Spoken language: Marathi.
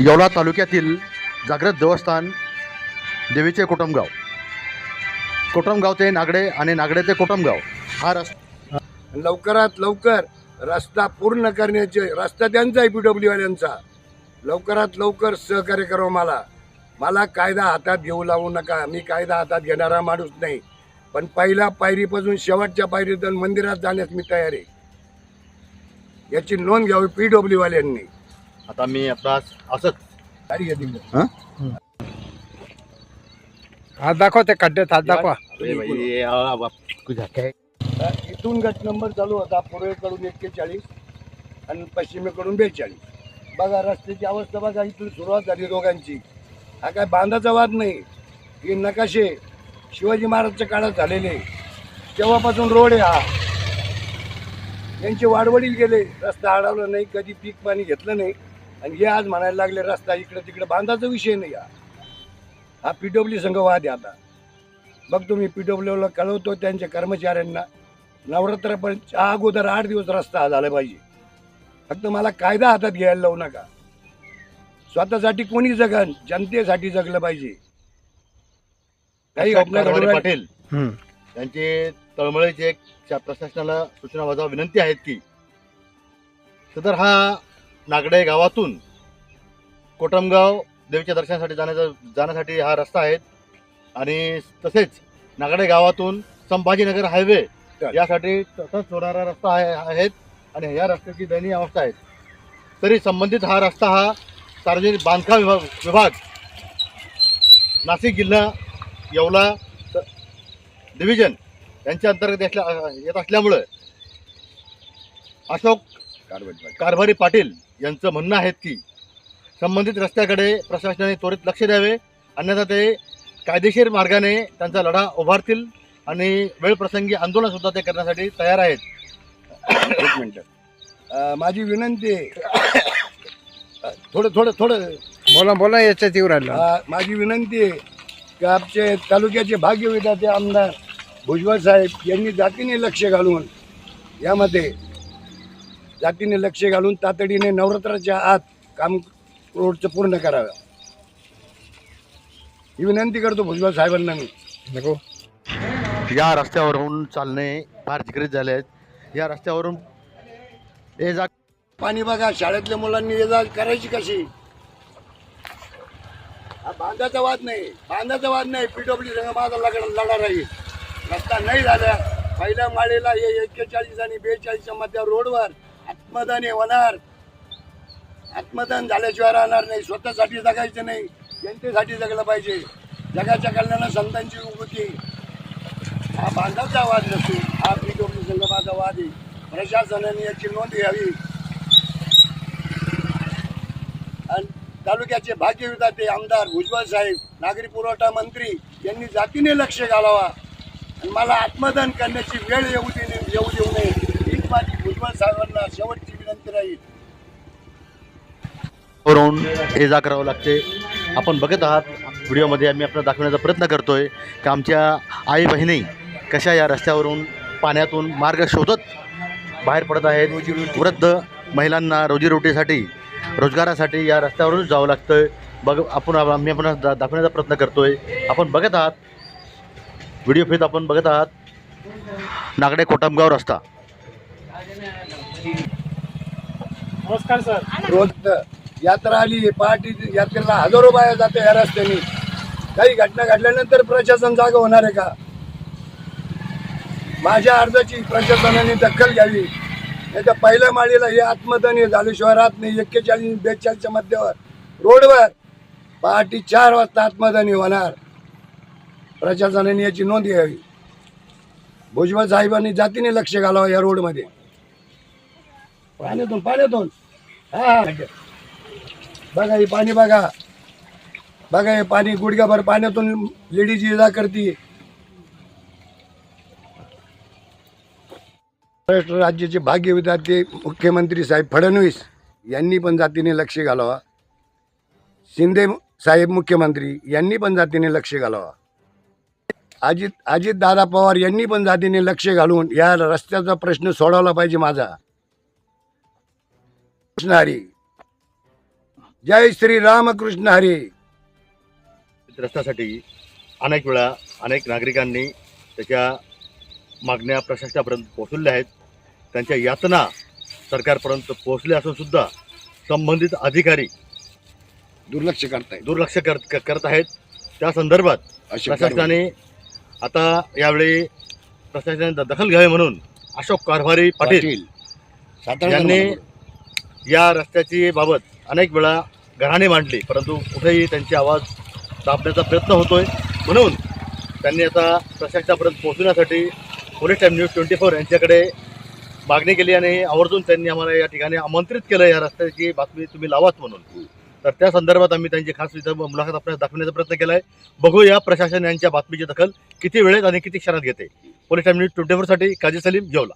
येवला तालुक्यातील जागृत देवस्थान देवीचे कोटमगाव. कोटमगाव ते नागडे आणि नागडे ते कोटमगाव. हा रस्ता लवकरात लवकर रस्ता पूर्ण करण्याचे रस्ता त्यांचा आहे पी डब्ल्यू वाल्यांचा लवकरात लवकर सहकार्य करावं मला. मला कायदा हातात घेऊ लावू नका. मी कायदा हातात घेणारा माणूस नाही. पण पहिल्या पायरीपासून शेवटच्या पायरीतून मंदिरात जाण्यास मी तयार आहे. याची नोंद घ्यावी पी डब्ल्यू वाल्यांनी आता मी आता असंच. हात दाखवा ते खड्ड्यात हात दाखवा. अरे आ, बाप, काय? हा, इथून गट नंबर चालू होता पूर्वेकडून एक्केचाळीस आणि पश्चिमेकडून बेचाळीस. बघा रस्त्याची अवस्था बघा इथून सुरुवात झाली दोघांची. हा काय बांधाचा वाद नाही. हे नकाशे शिवाजी महाराजच्या काळात झालेले. तेव्हापासून रोड आहे हा. यांचे वाडवडील गेले. रस्ता अडवला नाही कधी पीक पाणी घेतलं नाही. आणि हे आज म्हणायला लागले रस्ता इकडे तिकडे बांधाचा विषय नाही हा हा पी डब्ल्यू संघ वाद आहे आता बघ तुम्ही पी डब्ल्यूला कळवतो त्यांच्या कर्मचाऱ्यांना नवरात्रापर्यंतच्या अगोदर आठ दिवस रस्ता झाला पाहिजे फक्त मला कायदा हातात घ्यायला लावू नका स्वतःसाठी कोणी जगन जनतेसाठी जगलं पाहिजे काही. पाटील हम्म. त्यांचे तळमळीचे प्रशासनाला सूचना वजा विनंती आहेत की सदर हा नागडे गावातून कोटमगाव देवीच्या दर्शनासाठी जाण्याचा जाण्यासाठी हा रस्ता आहे. आणि तसेच नागडे गावातून संभाजीनगर हायवे यासाठी तसंच होणारा रस्ता आहे आहेत आणि या रस्त्याची दयनीय अवस्था आहे. तरी संबंधित हा रस्ता हा सार्वजनिक बांधकाम विभाग विभाग नाशिक जिल्हा येवला डिव्हिजन यांच्या अंतर्गत असल्या येत असल्यामुळं अशोक. कारभारी पाटील यांचं म्हणणं आहे की संबंधित रस्त्याकडे प्रशासनाने त्वरित लक्ष द्यावे अन्यथा ते कायदेशीर मार्गाने त्यांचा लढा उभारतील आणि वेळप्रसंगी आंदोलन सुद्धा ते करण्यासाठी तयार आहेत. एक मिनिट. माझी विनंती आहे. थोडं थोडं थोडं. बोला बोला राहिलं. अं, माझी विनंती आहे की आमचे तालुक्याचे भाग्यविधाते आमदार भुजबळ साहेब यांनी जातीने लक्ष घालून यामध्ये जातीने लक्ष घालून तातडीने नवरात्राच्या आत काम रोडचं पूर्ण करावं. ही विनंती करतो भुजबळ साहेबांना मी. नको. या रस्त्यावरून चालणे फार जिकरीत झाले आहेत. या रस्त्यावरून हे जा. पाणी बघा शाळेतल्या मुलांनी ये जा करायची कशी? हा बांधाचा वाद नाही. बांधाचा वाद नाही. पीडब्ल्यू संघ माझा लढा लढा राहील रस्ता नाही झाला. पहिल्या माळेला हे एक्केचाळीस आणि बेचाळीसच्या मध्य रोडवर आत्मदान हे होणार. आत्मदान झाल्याशिवाय राहणार नाही. स्वतःसाठी जगायचं नाही. जनतेसाठी जगलं पाहिजे. जगाच्या कल्याणा संतांची विभूती हा बांधवचा वाद नसून हा पीडब्ल्यू संघ वाद आहे. प्रशासनाने याची नोंद घ्यावी. आणि तालुक्याचे भाग्यविधाते आमदार भुजबळ साहेब नागरी पुरवठा मंत्री यांनी जातीने लक्ष घालावा. आणि मला आत्मदान करण्याची वेळ येऊ दे येऊ देऊ नये. भुजबळ साहेबांना शेवटची विनंती राहील. वरून ये जा करावं लागते. आपण बघत आहात व्हिडिओमध्ये आम्ही आपल्याला दाखवण्याचा प्रयत्न करतोय की आमच्या आई बहिणी कशा या रस्त्यावरून पाण्यातून मार्ग शोधत बाहेर पडत आहेत. वृद्ध महिलांना रोजीरोटीसाठी रोजगारासाठी या रस्त्यावरून जावं लागतं बघ आपण आम्ही आपण दा दाखवण्याचा प्रयत्न करतोय. आपण बघत आहात व्हिडिओ फेत आपण बघत आहात नागडे कोटामगाव रस्ता. नमस्कार सर. रोज यात्रा आली पहाटे यात्रेला हजारो बाया जाते या रस्त्याने. काही घटना घडल्यानंतर प्रशासन जागा होणार आहे का? माझ्या अर्जाची प्रशासनाने दखल घ्यावी. नाही पहिल्या माळीला हे आत्मदान हे झाल्याशिवाय राहत नाही. एक्केचाळीस बेचाळीसच्या मध्यावर रोडवर पहाटे चार वाजता आत्मदानी होणार. प्रशासनाने याची नोंद घ्यावी. भुजबळ साहेबांनी जातीने लक्ष घालावं या रोडमध्ये. पाण्यातून पाण्यातून हा बघा हे पाणी बघा. बघा हे पाणी गुडघ्याभर पाण्यातून लेडीज इजा करते. महाराष्ट्र राज्याचे भाग्य विद्यार्थी मुख्यमंत्री साहेब फडणवीस यांनी पण जातीने लक्ष घालावा. शिंदे साहेब मुख्यमंत्री यांनी पण जातीने लक्ष घालावा. अजित अजित दादा पवार यांनी पण जातीने लक्ष घालून या रस्त्याचा प्रश्न सोडवला पाहिजे माझा. असणारी जय श्री रामकृष्ण हरी। रस्त्यासाठी अनेक वेळा अनेक नागरिकांनी त्याच्या मागण्या प्रशासनापर्यंत पोहोचवल्या आहेत. त्यांच्या यातना सरकारपर्यंत पोहोचल्या असून सुद्धा संबंधित अधिकारी दुर्लक्ष करताय दुर्लक्ष करत करत आहेत. त्या संदर्भात प्रशासनाने आता यावेळी प्रशासनाने दखल घ्यावी म्हणून अशोक कारभारी पाटील यांनी. या रस्त्याची बाबत अनेक वेळा घराणे मांडली परंतु कुठेही त्यांचे आवाज दाबण्याचा प्रयत्न होतोय. म्हणून त्यांनी आता प्रशासनापर्यंत पोहोचण्यासाठी police time news twenty four यांच्याकडे मागणी केली आणि आवर्जून त्यांनी आम्हाला या ठिकाणी आमंत्रित केलं या रस्त्याची बातमी तुम्ही लावाच म्हणून. तर त्या संदर्भात आम्ही त्यांची खास इथं मुलाखत आपल्याला दाखवण्याचा प्रयत्न केला आहे बघूया प्रशासन यांच्या बातमीची दखल किती वेळेत आणि किती क्षणात घेते. पोलीस टाईम न्यूज ट्वेंटी फोरसाठी काजी सलीम जेवला.